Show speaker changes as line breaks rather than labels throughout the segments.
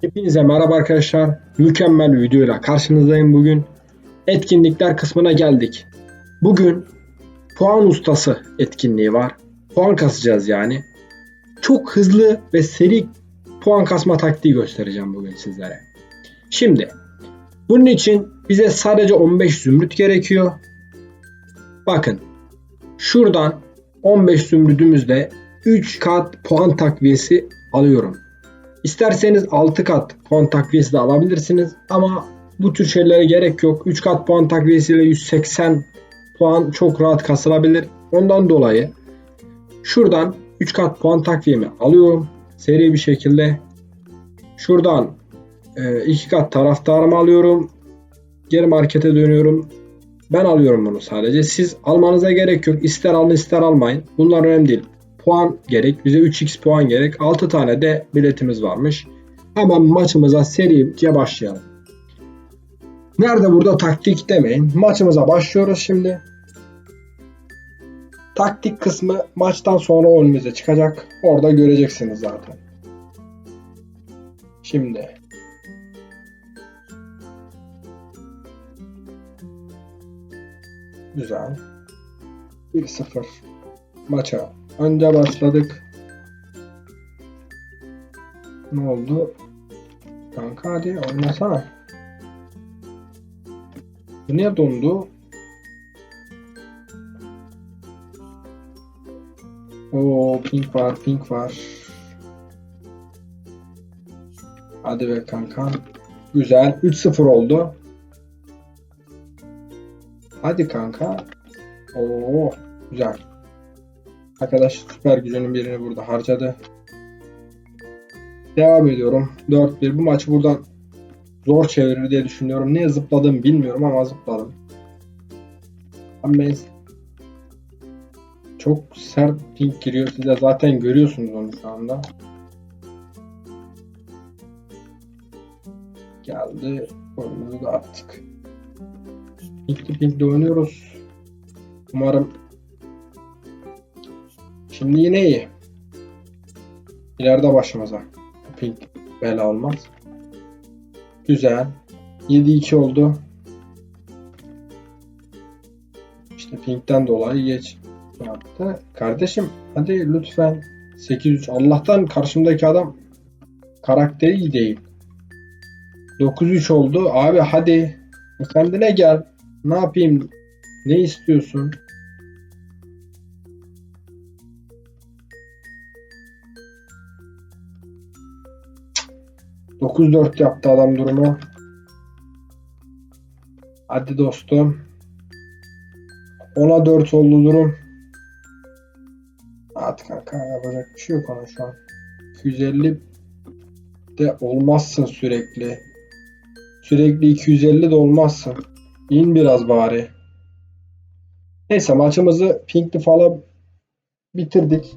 Hepinize merhaba arkadaşlar. Mükemmel bir videoyla karşınızdayım bugün. Etkinlikler kısmına geldik. Bugün puan ustası etkinliği var. Puan kasacağız yani. Çok hızlı ve seri puan kasma taktiği göstereceğim bugün sizlere. Şimdi bunun için bize sadece 15 zümrüt gerekiyor. Bakın şuradan 15 zümrütümüzle 3 kat puan takviyesi alıyorum. İsterseniz 6 kat puan takviyesi de alabilirsiniz ama bu tür şeylere gerek yok. 3 kat puan takviyesiyle 180 puan çok rahat kasılabilir. Ondan dolayı şuradan 3 kat puan takviyemi alıyorum. Seri bir şekilde. Şuradan 2 kat taraftarımı alıyorum. Geri markete dönüyorum. Ben alıyorum bunu sadece. Siz almanıza gerek yok. İster alın ister almayın. Bunlar önemli değil. Puan gerek. Bize 3x puan gerek. 6 tane de biletimiz varmış. Hemen maçımıza serice başlayalım. Nerede burada taktik demeyin. Maçımıza başlıyoruz şimdi. Taktik kısmı maçtan sonra önümüze çıkacak. Orada göreceksiniz zaten. Şimdi Güzel. 1-0 maça önce başladık. Ne oldu? Kanka hadi oynasana. Bu niye dondu? Oo pink var pink var. Hadi be kanka. Güzel. 3-0 oldu. Hadi kanka. Oo güzel. Arkadaş süper gücünün birini burada harcadı. Devam ediyorum. 4-1. Bu maçı buradan zor çevirir diye düşünüyorum. Niye zıpladım bilmiyorum ama zıpladım. Ben çok sert pink giriyor. Siz de zaten görüyorsunuz onu şu anda. Geldi. Oyunumuzu da attık. Pinkli pinkli oynuyoruz. Umarım şimdi yine iyi. İleride başımıza pink bela olmaz. Güzel. 7-2 oldu. İşte pinkten dolayı geç yaptı. Kardeşim hadi lütfen 8-3 Allah'tan karşımdaki adam karakteri iyi değil. 9-3 oldu. Abi hadi kendine gel. Ne yapayım? Ne istiyorsun? Dokuz dört yaptı adam durumu. Hadi dostum. Ona 4 oldu durum. At kanka yapacak bir şey yok ona şu an. 250 de olmazsın sürekli. Sürekli 250 de olmazsın. İn biraz bari. Neyse maçımızı Pinkli falan bitirdik.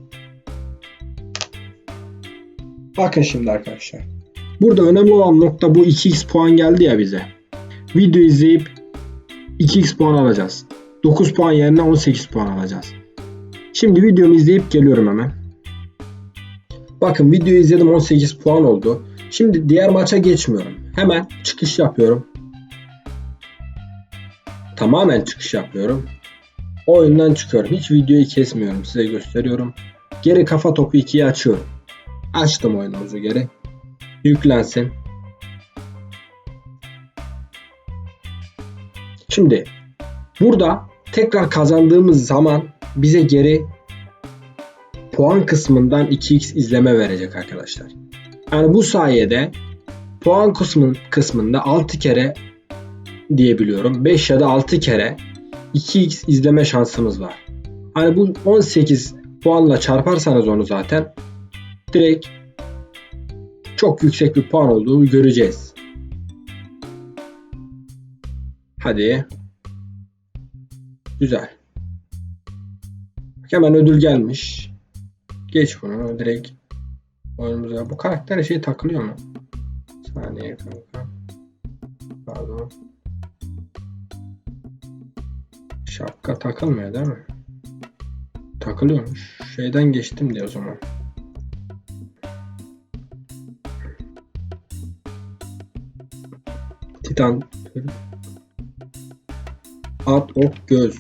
Bakın şimdi arkadaşlar. Burada önemli olan nokta bu 2x puan geldi ya bize. Video izleyip 2x puan alacağız. 9 puan yerine 18 puan alacağız. Şimdi videomu izleyip geliyorum hemen. Bakın videoyu izledim 18 puan oldu. Şimdi diğer maça geçmiyorum. Hemen çıkış yapıyorum. Tamamen çıkış yapıyorum. Oyundan çıkıyorum. Hiç videoyu kesmiyorum. Size gösteriyorum. Geri kafa topu 2'yi açıyorum. Açtım oyunumuzu geri. Yüklensin. Şimdi burada tekrar kazandığımız zaman bize geri puan kısmından 2x izleme verecek arkadaşlar. Yani bu sayede puan kısmın kısmında 6 kere diyebiliyorum. 5 ya da 6 kere 2x izleme şansımız var. Hani bu 18 puanla çarparsanız onu zaten direkt çok yüksek bir puan olduğunu göreceğiz. Hadi. Güzel. Hemen ödül gelmiş. Geç bunu direkt oyunumuza. Bu karakter şey takılıyor mu? Saniye kanka. Pardon. Şapka takılmıyor değil mi? Takılıyormuş. Şeyden geçtim diye o zaman. Titan. At, ok, göz.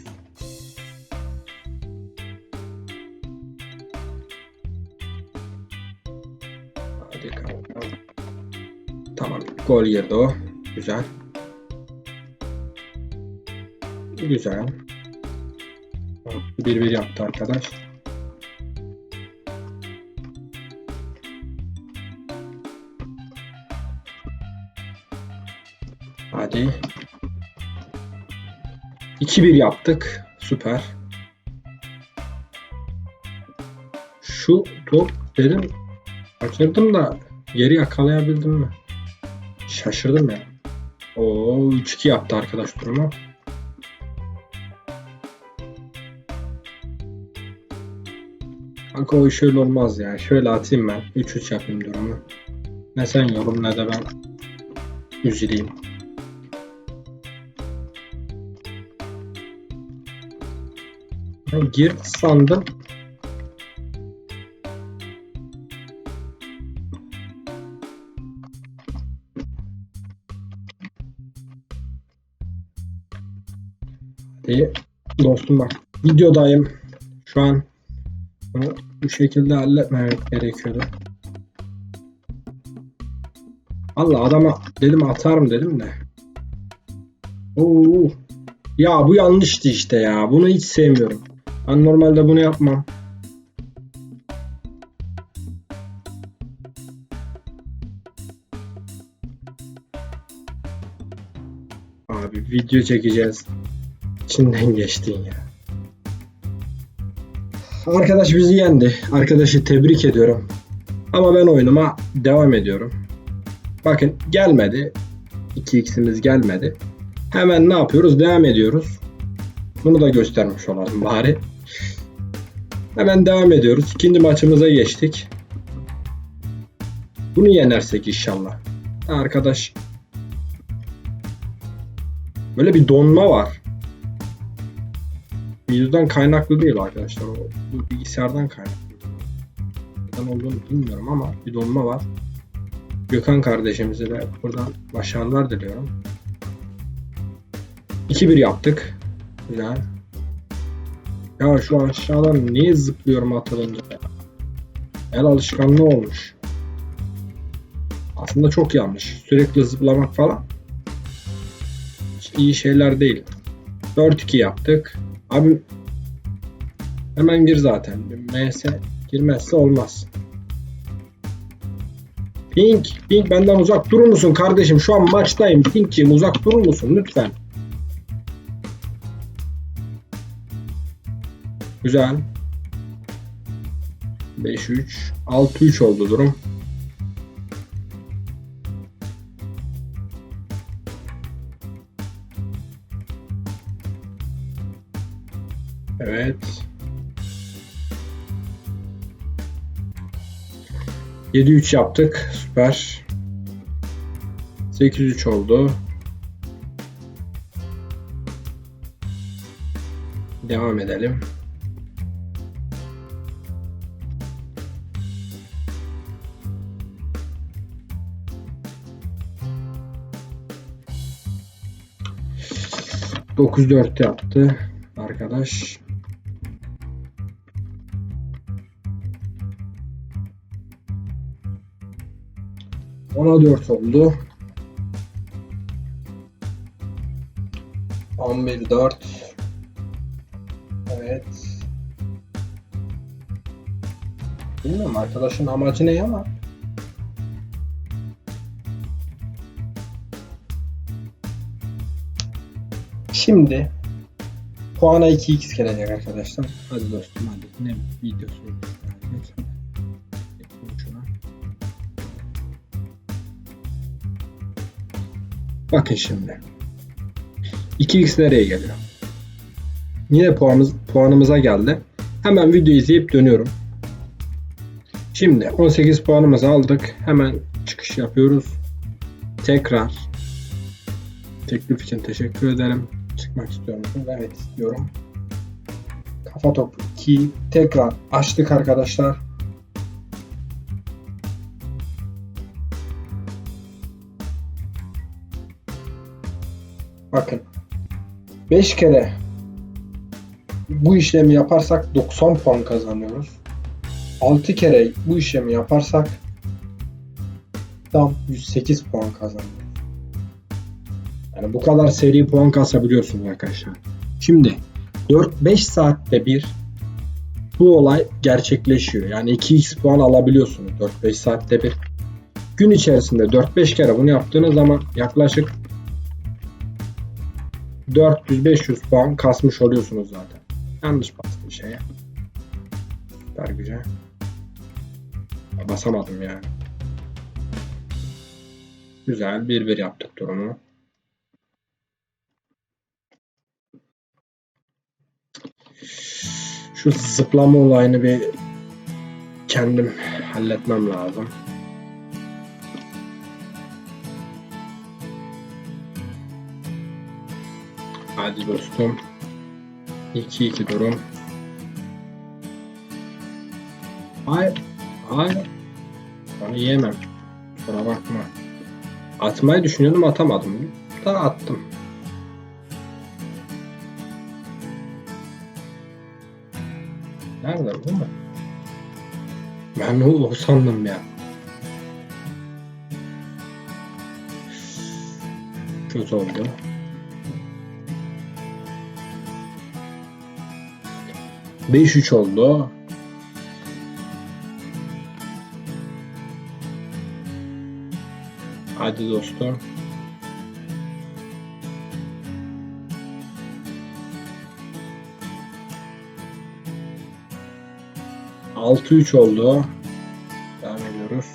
Hadi kanka. Tamam. Gol girdi o. Güzel. Güzel. 1-1 yaptı arkadaş. Hadi. 2-1 yaptık. Süper. Şu top dedim kaçırdım da geri yakalayabildim mi? Şaşırdım ya. Oo 3-2 yaptı arkadaş durumu. Kanka o iş öyle olmaz ya. Şöyle atayım ben. 3-3 yapayım durumu. Ne sen yorum ne de ben üzüleyim. Girdi sandım. Hadi dostum bak. Videodayım. Şu an bunu bu şekilde halletmemek gerekiyordu. Allah adama dedim atarım dedim de. Oo. Ya bu yanlıştı işte ya. Bunu hiç sevmiyorum. Ben normalde bunu yapmam. Abi video çekeceğiz. İçinden geçtin ya. Arkadaş bizi yendi. Arkadaşı tebrik ediyorum. Ama ben oyunuma devam ediyorum. Bakın gelmedi. 2x'imiz gelmedi. Hemen ne yapıyoruz? Devam ediyoruz. Bunu da göstermiş olalım bari. Hemen devam ediyoruz. İkinci maçımıza geçtik. Bunu yenersek inşallah. Arkadaş böyle bir donma var. Videodan kaynaklı değil arkadaşlar. O bilgisayardan kaynaklı. Neden olduğunu bilmiyorum ama bir donma var. Gökhan kardeşimize de buradan başarılar diliyorum. 2-1 yaptık. Güzel. Ya şu aşağıdan niye zıplıyorum atılınca ya? El alışkanlığı olmuş. Aslında çok yanlış. Sürekli zıplamak falan. İyi şeyler değil. 4-2 yaptık. Abi hemen gir zaten. MS girmezse olmaz. Pink, Pink benden uzak durur musun kardeşim? Şu an maçtayım. Pink'ciğim uzak durur musun lütfen? Güzel. 5-3. 6-3 oldu durum. Evet. 7-3 yaptık. Süper. 8-3 oldu. Devam edelim. Dokuz dört yaptı arkadaş. Ona dört oldu. On bir dört. Evet. Bilmiyorum arkadaşın amacı ne ama. Şimdi puana 2x gelecek arkadaşlar. Hadi dostum hadi. Ne videosu? Bakın şimdi. 2x nereye geliyor? Yine puanımız, puanımıza geldi. Hemen video izleyip dönüyorum. Şimdi 18 puanımızı aldık. Hemen çıkış yapıyoruz. Tekrar teklif için teşekkür ederim. Çıkmak istiyor musunuz? Evet istiyorum. Kafa topu 2 tekrar açtık arkadaşlar. Bakın. 5 kere bu işlemi yaparsak 90 puan kazanıyoruz. 6 kere bu işlemi yaparsak tam 108 puan kazanıyoruz. Yani bu kadar seri puan kasabiliyorsunuz arkadaşlar. Şimdi 4-5 saatte bir bu olay gerçekleşiyor. Yani 2x puan alabiliyorsunuz 4-5 saatte bir. Gün içerisinde 4-5 kere bunu yaptığınız zaman yaklaşık 400-500 puan kasmış oluyorsunuz zaten. Yanlış bastım şeye. Süper güzel. Basamadım yani. Güzel bir bir yaptık durumu. Şu zıplama olayını bir kendim halletmem lazım. Hadi dostum. 2-2 durum. Hayır. Hayır. Onu yiyemem. Kusura bakma. Atmayı düşünüyordum atamadım. Da attım. Nerede mu? Ben o, o sandım ya. Kötü oldu. Beş üç oldu. Hadi dostum. Altı üç oldu. Devam ediyoruz.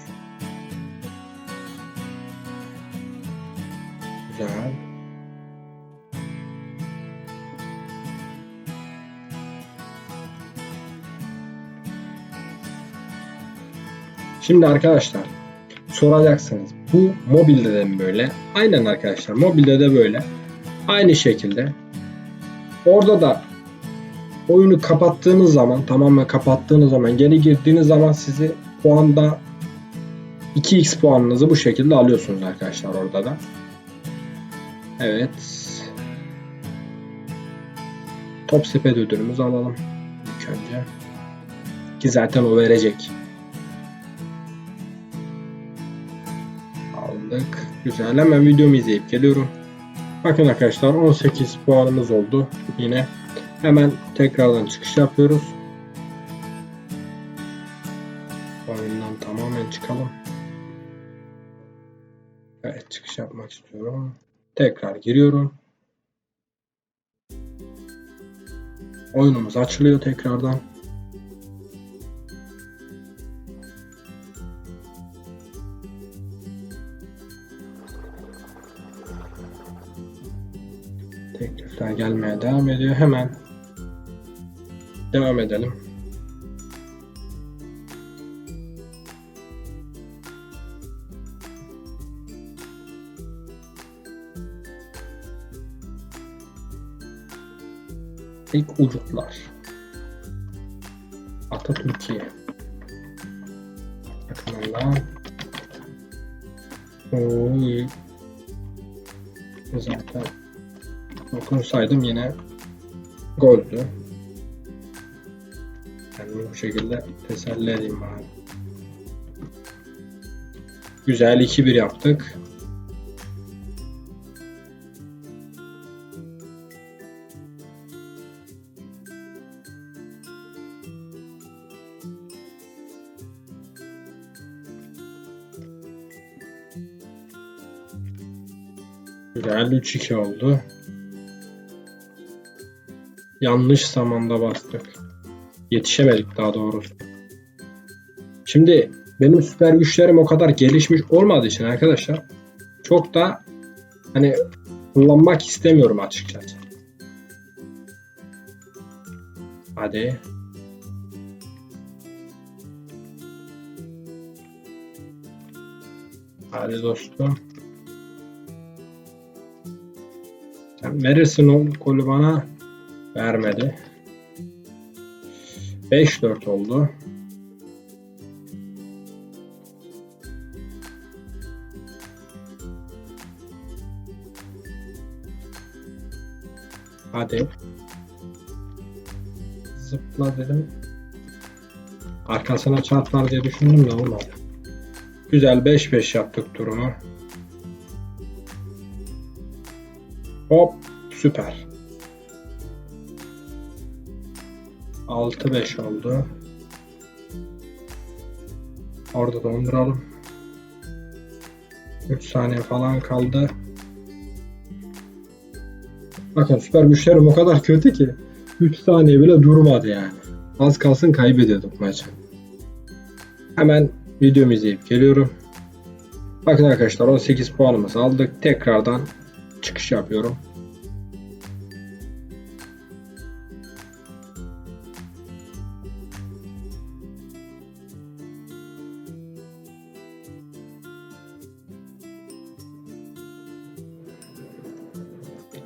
Güzel. Şimdi arkadaşlar soracaksınız. Bu mobilde de mi böyle? Aynen arkadaşlar mobilde de böyle. Aynı şekilde. Orada da oyunu kapattığınız zaman tamamen kapattığınız zaman geri girdiğiniz zaman sizi puanda 2x puanınızı bu şekilde alıyorsunuz arkadaşlar orada da. Evet. Top sepet ödülümüzü alalım. İlk önce. Ki zaten o verecek. aldık. Güzel. Hemen videomu izleyip geliyorum. Bakın arkadaşlar 18 puanımız oldu. Yine hemen tekrardan çıkış yapıyoruz. Oyundan tamamen çıkalım. Evet çıkış yapmak istiyorum. Tekrar giriyorum. Oyunumuz açılıyor tekrardan. Teklifler gelmeye devam ediyor. Hemen devam edelim. İlk ucuklar. Atatürk'e. Yakınından. Oy. Zaten dokunsaydım yine goldü. Bu şekilde teselli edeyim bari. Güzel 2-1 yaptık. Güzel 3-2 oldu. Yanlış zamanda bastık. Yetişemedik daha doğrusu. Şimdi benim süper güçlerim o kadar gelişmiş olmadığı için arkadaşlar çok da hani kullanmak istemiyorum açıkçası. Hadi. Hadi dostum. Sen verirsin o golü bana. Vermedi. 5-4 oldu. Hadi. Zıpla dedim. Arkasına çarpar diye düşündüm de olmadı. Güzel 5-5 yaptık durumu. Hop süper. 6-5 oldu. Orada donduralım. 3 saniye falan kaldı. Bakın süper güçlerim o kadar kötü ki 3 saniye bile durmadı yani. Az kalsın kaybediyorduk maçı. Hemen videomu izleyip geliyorum. Bakın arkadaşlar 18 puanımızı aldık. Tekrardan çıkış yapıyorum.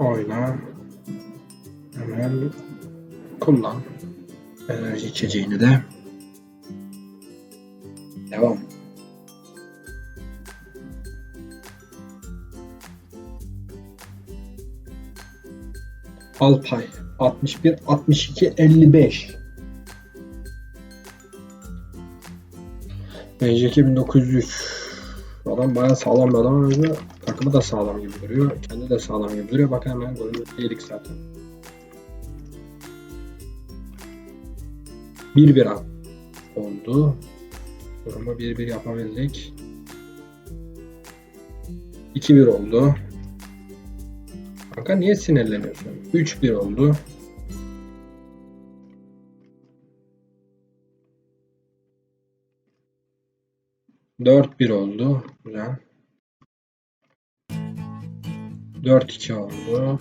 Oyna. Hemen kullan. Enerji içeceğini de. Devam. Alpay 61 62 55 MJK 1903 Adam bayağı sağlam bir adam ama takımı da sağlam gibi duruyor. Kendi de sağlam gibi duruyor. Bak hemen golünü yedik zaten. 1-1 al- oldu. Durumu 1-1 yapabildik. 2-1 oldu. Kanka niye sinirleniyorsun? 3-1 oldu. Dört bir oldu. Güzel. Dört iki oldu.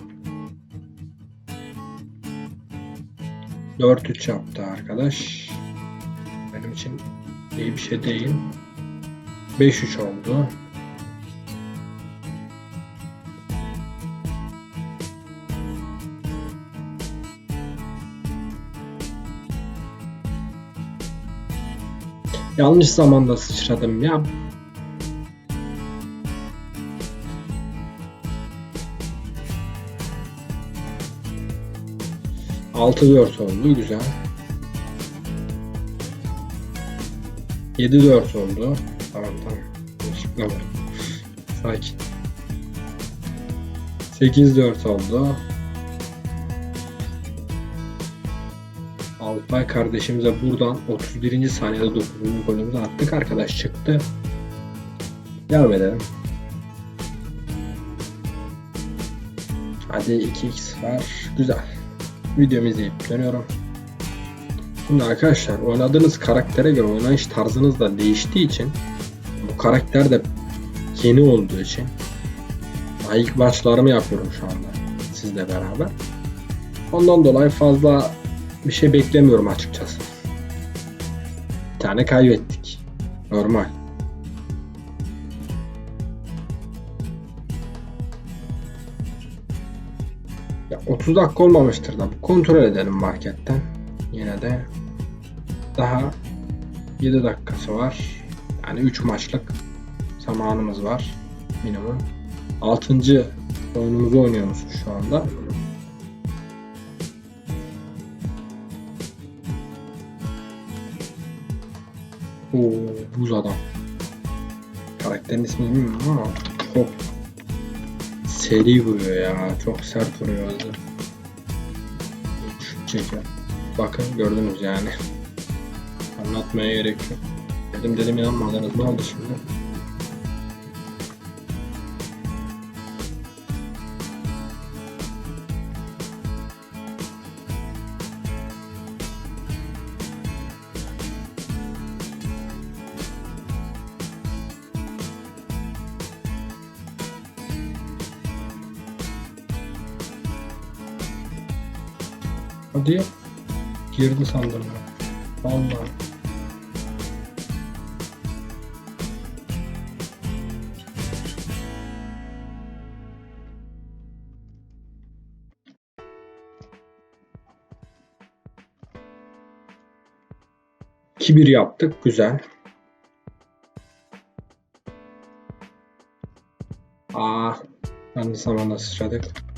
Dört üç yaptı arkadaş. Benim için iyi bir şey değil. Beş üç oldu. Yanlış zamanda sıçradım ya. Altı dört oldu güzel. Yedi dört oldu. Tamam tamam. Var. Sakin. Sekiz dört oldu. Alpay kardeşimize buradan 31. saniyede 9. golümüzü attık. Arkadaş çıktı. Devam edelim. Hadi 2x var. Güzel. Videomu izleyip dönüyorum. Şimdi arkadaşlar oynadığınız karaktere göre oynayış tarzınız da değiştiği için bu karakter de yeni olduğu için ilk başlarımı yapıyorum şu anda sizle beraber. Ondan dolayı fazla bir şey beklemiyorum açıkçası. Bir tane kaybettik. Normal. Ya 30 dakika olmamıştır da kontrol edelim marketten. Yine de daha 7 dakikası var. Yani 3 maçlık zamanımız var minimum. 6. oyunumuzu oynuyoruz şu anda. Oo, buz adam. Karakterin ismini bilmiyorum ama çok seri vuruyor ya. Çok sert vuruyor hızlı. Çekiyor. Bakın gördünüz yani. Anlatmaya gerek yok. Dedim dedim inanmadınız. Ne oldu şimdi? Hadi. Girdi sandım ben. Vallahi. Kibir yaptık. Güzel. Aa, yanlış zamanda sıçradık.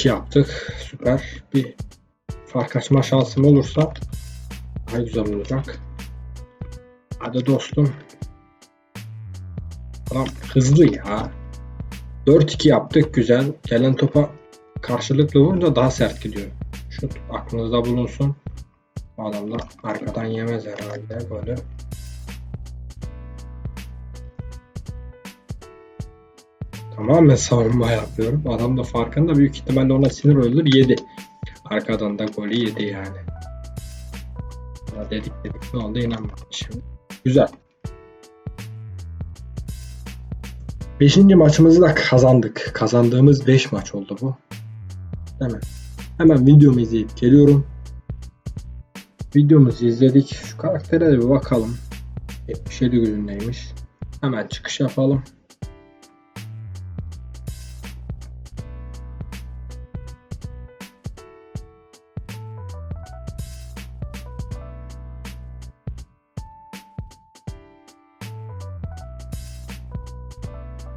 3-2 yaptık. Süper. Bir fark açma şansım olursa daha güzel olacak. Hadi dostum. Adam hızlı ya. 4-2 yaptık güzel. Gelen topa karşılıklı vurunca daha sert gidiyor. Şut aklınızda bulunsun. Bu adam da arkadan yemez herhalde böyle. Tamamen savunma yapıyorum. Adam da farkında büyük ihtimalle ona sinir olur yedi. Arkadan da golü yedi yani. Ama dedik dedik ne oldu inanmadım. Güzel. Beşinci maçımızı da kazandık. Kazandığımız 5 maç oldu bu. Hemen. Hemen videomu izleyip geliyorum. Videomuzu izledik. Şu karaktere de bir bakalım. 77 günündeymiş. Hemen çıkış yapalım.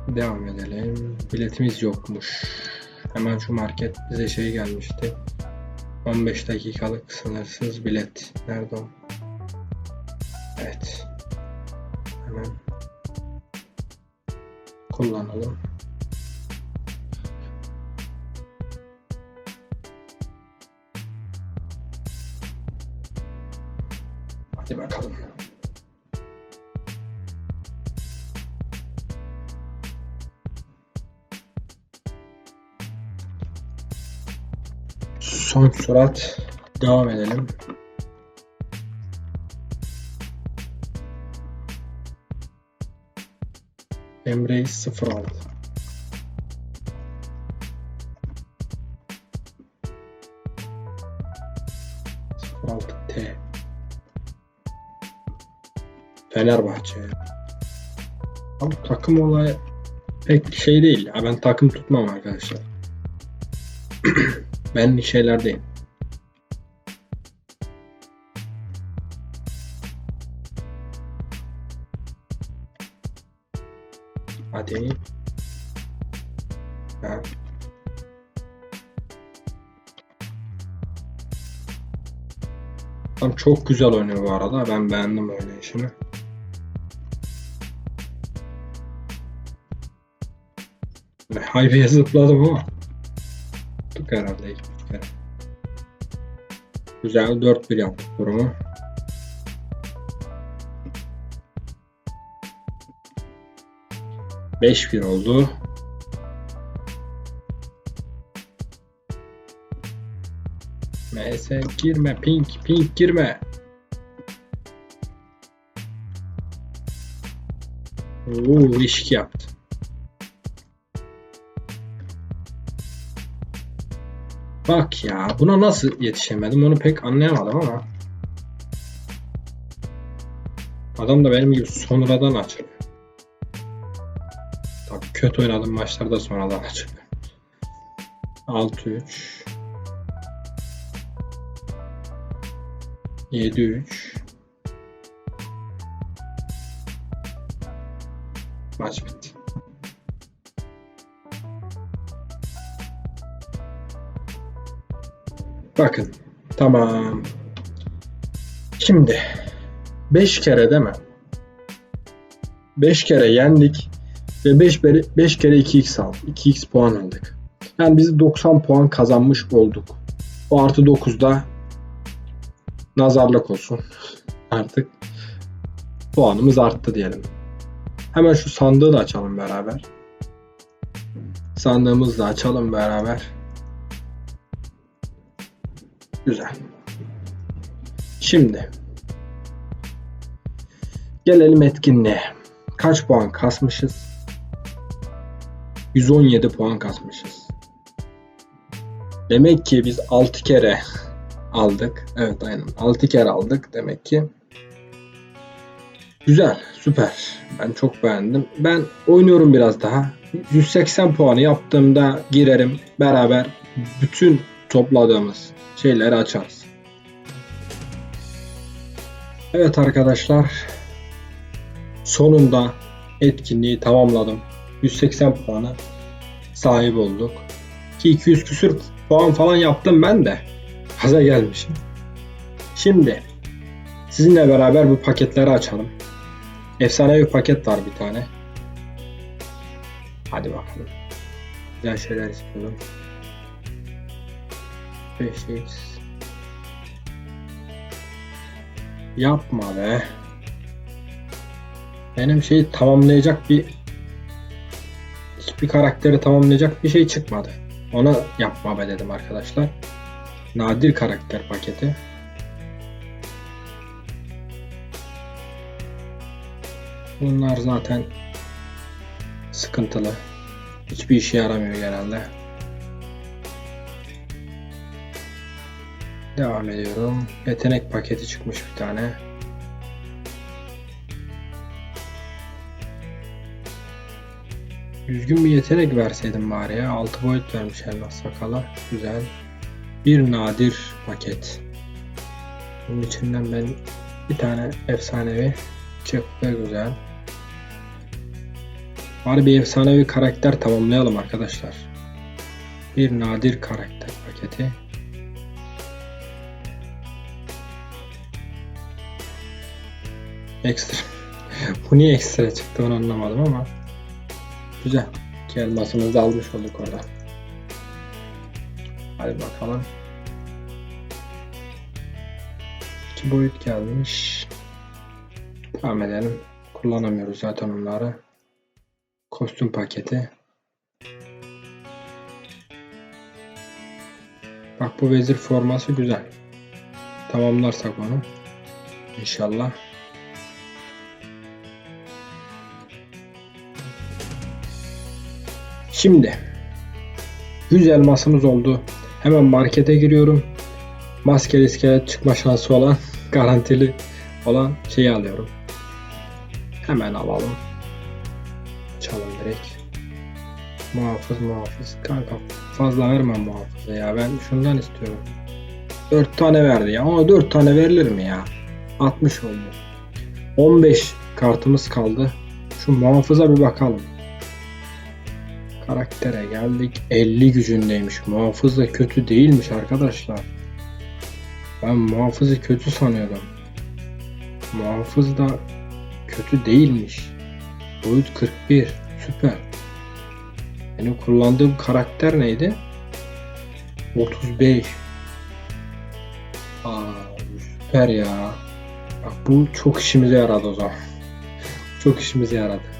Devam edelim. Biletimiz yokmuş. Hemen şu market bize şey gelmişti. 15 dakikalık sınırsız bilet. Nerede o? Evet. Hemen kullanalım. Son surat. Devam edelim. Emre 06. altı T. Fenerbahçe. Abi takım olayı pek şey değil. Ya ben takım tutmam arkadaşlar. Ben şeylerdeyim. Hadi. Ha. Tam çok güzel oynuyor bu arada. Ben beğendim oynayışını. Haybiye zıpladım ama herhalde ilk üç kere. Güzel 4-1 yaptık durumu. Beş bir oldu. MS girme pink pink girme. Oo risk yaptı. Bak ya buna nasıl yetişemedim onu pek anlayamadım ama. Adam da benim gibi sonradan açılıyor. Tabii kötü oynadığım maçlarda sonradan açılıyor. 6-3 7-3 Bakın. Tamam. Şimdi 5 kere değil mi? 5 kere yendik ve 5 5 kere 2x aldık. 2x puan aldık. Yani biz 90 puan kazanmış olduk. O artı 9'da nazarlık olsun. Artık puanımız arttı diyelim. Hemen şu sandığı da açalım beraber. Sandığımızı da açalım beraber. Güzel. Şimdi gelelim etkinliğe. Kaç puan kasmışız? 117 puan kasmışız. Demek ki biz 6 kere aldık. Evet aynen 6 kere aldık demek ki. Güzel, süper. Ben çok beğendim. Ben oynuyorum biraz daha. 180 puanı yaptığımda girerim beraber bütün topladığımız şeyleri açarız. Evet arkadaşlar. Sonunda etkinliği tamamladım. 180 puana sahip olduk. Ki 200 küsür puan falan yaptım ben de. Haza gelmişim. Şimdi sizinle beraber bu paketleri açalım. Efsanevi paket var bir tane. Hadi bakalım. Güzel şeyler istiyorum. 5x Yapma be. Benim şeyi tamamlayacak bir hiçbir karakteri tamamlayacak bir şey çıkmadı. Ona yapma be dedim arkadaşlar. Nadir karakter paketi. Bunlar zaten sıkıntılı. Hiçbir işe yaramıyor genelde. Devam ediyorum. Yetenek paketi çıkmış bir tane. Düzgün bir yetenek verseydim bari ya. 6 boyut vermiş elmas sakala. Güzel. Bir nadir paket. Bunun içinden ben bir tane efsanevi çıktı güzel. Bari bir efsanevi karakter tamamlayalım arkadaşlar. Bir nadir karakter paketi. Ekstra. Bu niye ekstra çıktı onu anlamadım ama. Güzel. İki elmasımızı almış olduk orada. Hadi bakalım. İki boyut gelmiş. Devam edelim. Kullanamıyoruz zaten onları. Kostüm paketi. Bak bu vezir forması güzel. Tamamlarsak onu. İnşallah. Şimdi 100 elmasımız oldu. Hemen markete giriyorum. Maskeli iskelet çıkma şansı olan garantili olan şeyi alıyorum. Hemen alalım. Açalım direkt. Muhafız muhafız. Kanka fazla vermem muhafıza ya. Ben şundan istiyorum. 4 tane verdi ya. Ama 4 tane verilir mi ya? 60 oldu. 15 kartımız kaldı. Şu muhafıza bir bakalım. Karaktere geldik. 50 gücündeymiş. Muhafız da kötü değilmiş arkadaşlar. Ben muhafızı kötü sanıyordum. Muhafız da kötü değilmiş. Boyut 41. Süper. Benim kullandığım karakter neydi? 35. Aa, süper ya. Bak bu çok işimize yaradı o zaman. çok işimize yaradı.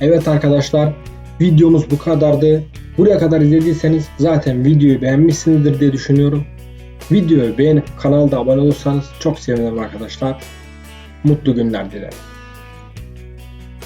Evet arkadaşlar videomuz bu kadardı. Buraya kadar izlediyseniz zaten videoyu beğenmişsinizdir diye düşünüyorum. Videoyu beğenip kanalda abone olursanız çok sevinirim arkadaşlar. Mutlu günler dilerim.